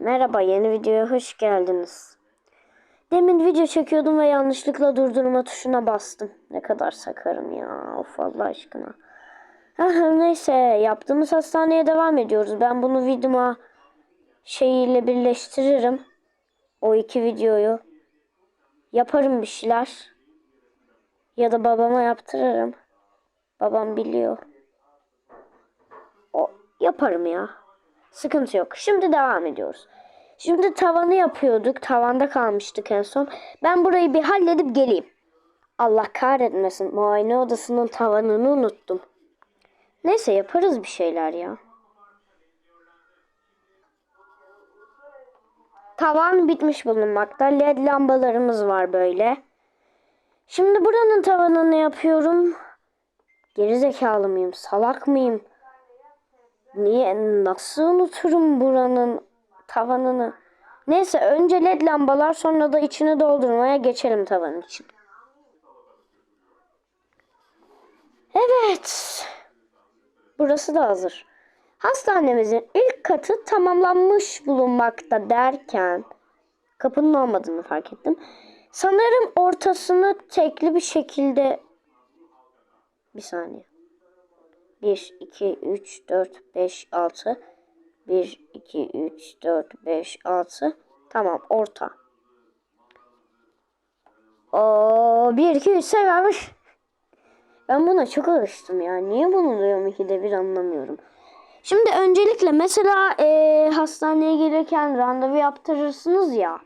Merhaba, yeni videoya hoş geldiniz. Demin video çekiyordum ve yanlışlıkla durdurma tuşuna bastım. Ne kadar sakarım ya, of Allah aşkına. Ha, neyse, yaptığımız hastaneye devam ediyoruz. Ben bunu videoma şeyiyle birleştiririm. O iki videoyu. Yaparım bir şeyler. Ya da babama yaptırırım. Babam biliyor. O yaparım ya. Sıkıntı yok. Şimdi devam ediyoruz. Şimdi tavanı yapıyorduk. Tavanda kalmıştık en son. Ben burayı bir halledip geleyim. Allah kahretmesin. Muayene odasının tavanını unuttum. Neyse yaparız bir şeyler ya. Tavan bitmiş bulunmakta. LED lambalarımız var böyle. Şimdi buranın tavanını yapıyorum. Geri zekalı mıyım? Salak mıyım? Niye nasıl unuturum buranın tavanını? Neyse önce led lambalar sonra da içini doldurmaya geçelim tavanın için. Evet. Burası da hazır. Hastanemizin ilk katı tamamlanmış bulunmakta derken kapının olmadığını fark ettim. Sanırım ortasını tekli bir şekilde bir saniye. 1, 2, 3, 4, 5, 6. 1, 2, 3, 4, 5, 6. Tamam orta. O 1, 2, 3 sayarmış. Ben buna çok alıştım ya. Niye bunu diyorum ikide bir anlamıyorum. Şimdi öncelikle mesela e, hastaneye gelirken randevu yaptırırsınız ya.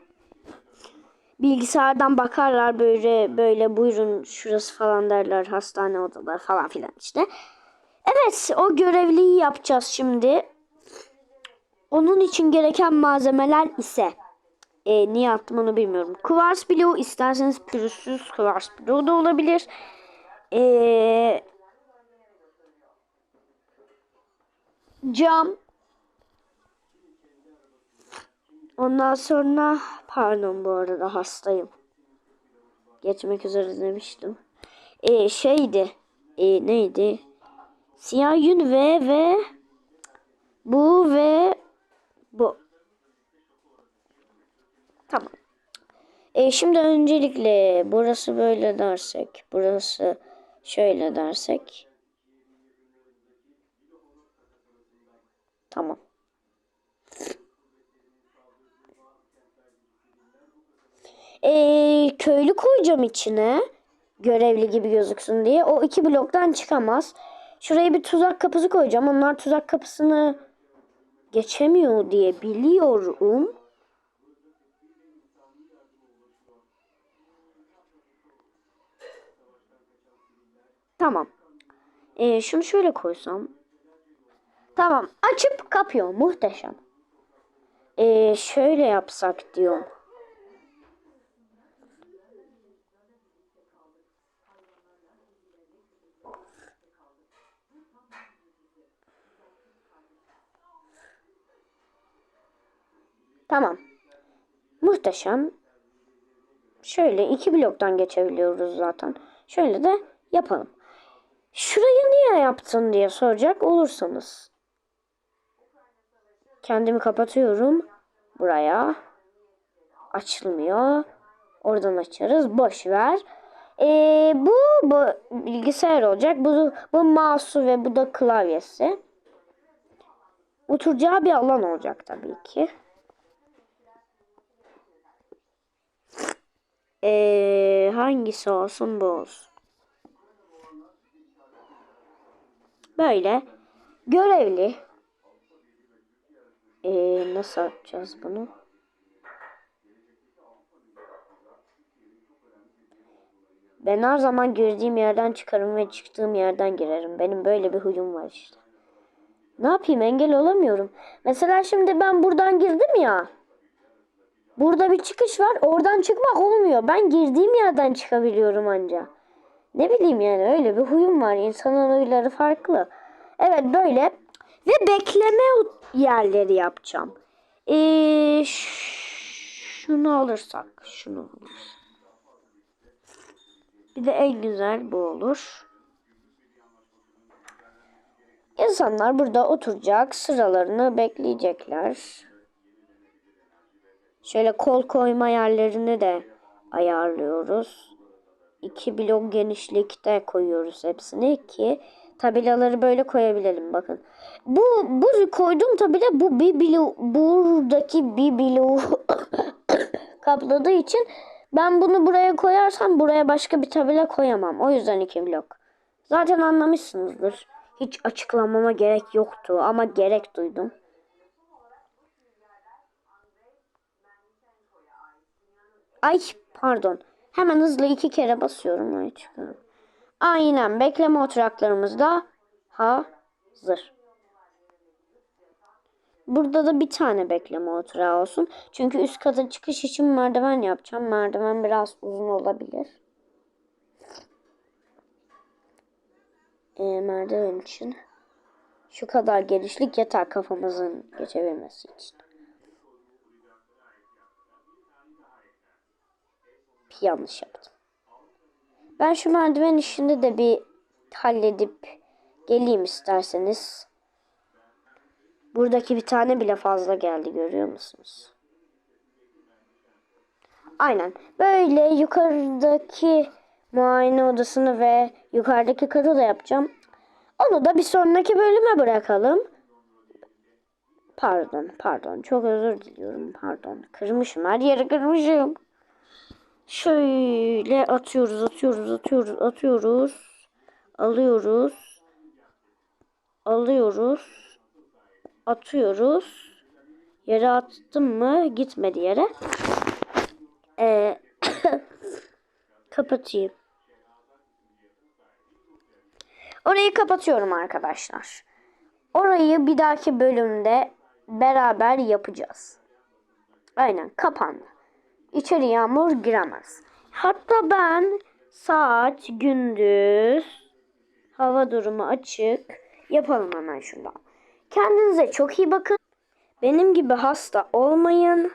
Bilgisayardan bakarlar böyle böyle buyurun şurası falan derler hastane odaları falan filan işte. Evet o görevliyi yapacağız şimdi. Onun için gereken malzemeler ise e, niye attım onu bilmiyorum. Kuvars bloğu isterseniz pürüzsüz kuvars bloğu da olabilir. E, cam. Ondan sonra pardon bu arada hastayım. Geçmek üzere demiştim. E, şeydi. E, neydi? Siyah yün ve ve bu ve bu. Tamam. E şimdi öncelikle burası böyle dersek, burası şöyle dersek. Tamam. E, köylü koyacağım içine. Görevli gibi gözüksün diye. O iki bloktan çıkamaz. Şuraya bir tuzak kapısı koyacağım. Onlar tuzak kapısını geçemiyor diye biliyorum. Tamam. Ee, şunu şöyle koysam. Tamam. Açıp kapıyor. Muhteşem. Ee, şöyle yapsak diyorum. Tamam. Muhteşem. Şöyle iki bloktan geçebiliyoruz zaten. Şöyle de yapalım. Şurayı niye yaptın diye soracak olursanız. Kendimi kapatıyorum. Buraya. Açılmıyor. Oradan açarız. Boş ver. Ee, bu, bu bilgisayar olacak. Bu, bu mouse'u ve bu da klavyesi. Oturacağı bir alan olacak tabii ki. Ee, hangisi olsun bu olsun. Böyle görevli. Ee, nasıl yapacağız bunu? Ben her zaman girdiğim yerden çıkarım ve çıktığım yerden girerim. Benim böyle bir huyum var işte. Ne yapayım engel olamıyorum. Mesela şimdi ben buradan girdim ya. Burada bir çıkış var. Oradan çıkmak olmuyor. Ben girdiğim yerden çıkabiliyorum anca. Ne bileyim yani öyle bir huyum var. İnsanın huyları farklı. Evet böyle. Ve bekleme yerleri yapacağım. Ee, şunu alırsak. Şunu alırsak. Bir de en güzel bu olur. İnsanlar burada oturacak. Sıralarını bekleyecekler. Şöyle kol koyma yerlerini de ayarlıyoruz. 2 blok genişlikte koyuyoruz hepsini ki tabelaları böyle koyabilelim bakın. Bu bu koyduğum tabela bu bir blok buradaki bir blok kapladığı için ben bunu buraya koyarsam buraya başka bir tabela koyamam. O yüzden iki blok. Zaten anlamışsınızdır. Hiç açıklamama gerek yoktu ama gerek duydum. Ay pardon. Hemen hızlı iki kere basıyorum. Ay çıkıyorum. Aynen bekleme oturaklarımız da hazır. Burada da bir tane bekleme oturağı olsun. Çünkü üst kata çıkış için merdiven yapacağım. Merdiven biraz uzun olabilir. Ee, merdiven için şu kadar genişlik yeter kafamızın geçebilmesi için. Yanlış yaptım. Ben şu merdiven işini de bir halledip geleyim isterseniz. Buradaki bir tane bile fazla geldi görüyor musunuz? Aynen. Böyle yukarıdaki muayene odasını ve yukarıdaki katı da yapacağım. Onu da bir sonraki bölüme bırakalım. Pardon, pardon. Çok özür diliyorum. Pardon. Kırmışım. Her yeri kırmışım. Şöyle atıyoruz, atıyoruz, atıyoruz, atıyoruz. Alıyoruz. Alıyoruz. Atıyoruz. Yere attım mı gitmedi yere. Ee, kapatayım. Orayı kapatıyorum arkadaşlar. Orayı bir dahaki bölümde beraber yapacağız. Aynen kapandı. İçeri yağmur giremez. Hatta ben saat gündüz hava durumu açık yapalım hemen şundan. Kendinize çok iyi bakın. Benim gibi hasta olmayın.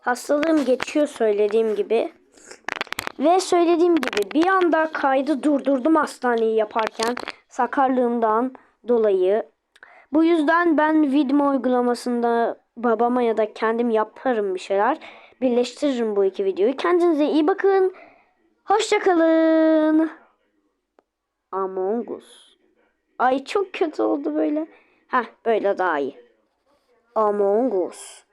Hastalığım geçiyor söylediğim gibi. Ve söylediğim gibi bir anda kaydı durdurdum hastaneyi yaparken sakarlığımdan dolayı. Bu yüzden ben Vidmo uygulamasında babama ya da kendim yaparım bir şeyler. Birleştiririm bu iki videoyu. Kendinize iyi bakın. Hoşçakalın. Among Us. Ay çok kötü oldu böyle. Heh böyle daha iyi. Among Us.